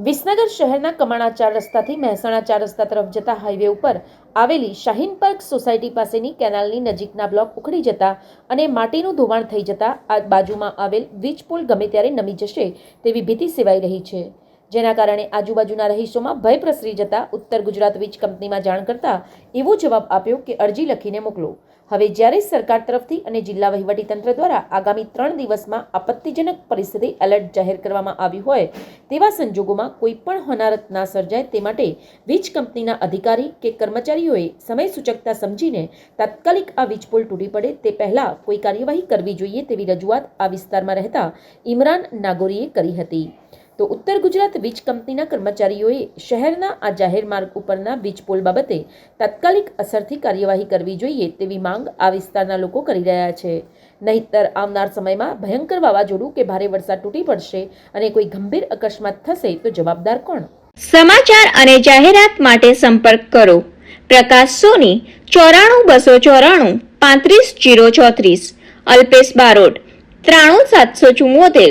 વિસનગર શહેરના કમાણા ચાર રસ્તાથી મહેસાણા ચાર રસ્તા તરફ જતા હાઈવે ઉપર આવેલી શાહીન પાર્ક સોસાયટી પાસેની કેનાલની નજીકના બ્લોક ઉખડી જતા અને માટીનું ધોવાણ થઈ જતા આ બાજુમાં આવેલ વીજ પુલ ગમે ત્યારે નમી જશે તેવી ભીતિ સેવાઈ રહી છે. જેના કારણે આજુબાજુના રહીશોમાં ભય પ્રસરી જતા ઉત્તર ગુજરાત વીજ કંપનીમાં જાણ કરતા એવો જવાબ આપ્યો કે અરજી લખીને મોકલો. હવે જ્યારે સરકાર તરફથી અને જિલ્લા વહીવટીતંત્ર દ્વારા આગામી ત્રણ દિવસમાં આપત્તિજનક પરિસ્થિતિ એલર્ટ જાહેર કરવામાં આવી હોય તેવા સંજોગોમાં કોઈ પણ હોનારત ના સર્જાય તે માટે વીજ કંપનીના અધિકારી કે કર્મચારીઓએ સમય સૂચકતા સમજીને તાત્કાલિક આ વીજ પુલ તૂટી પડે તે પહેલાં કોઈ કાર્યવાહી કરવી જોઈએ તેવી રજૂઆત આ વિસ્તારમાં રહેતા ઇમરાન નાગોરીએ કરી હતી. તો ઉત્તર ગુજરાત વીજ કંપનીના કર્મચારીઓએ શહેરના આ જાહેર માર્ગ ઉપરના વીજ પોલ બાબતે તાત્કાલિક અસરથી કાર્યવાહી કરવી જોઈએ તેવી માંગ આ વિસ્તારના લોકો કરી રહ્યા છે. નહીતર આવનાર સમયમાં ભયંકર વાવાઝોડું કે ભારે વરસાદ તૂટી પડશે અને કોઈ ગંભીર અકસ્માત થશે તો જવાબદાર કોણ? સમાચાર અને જાહેરાત માટે સંપર્ક કરો. પ્રકાશ સોની, ચોરાણું બસો ચોરાણું, પાંત્રીસ જીરો ચોત્રીસ, અલ્પેશ બારોટ, ત્રાણું સાતસો ચુમ્મોતેર